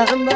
야, 선배.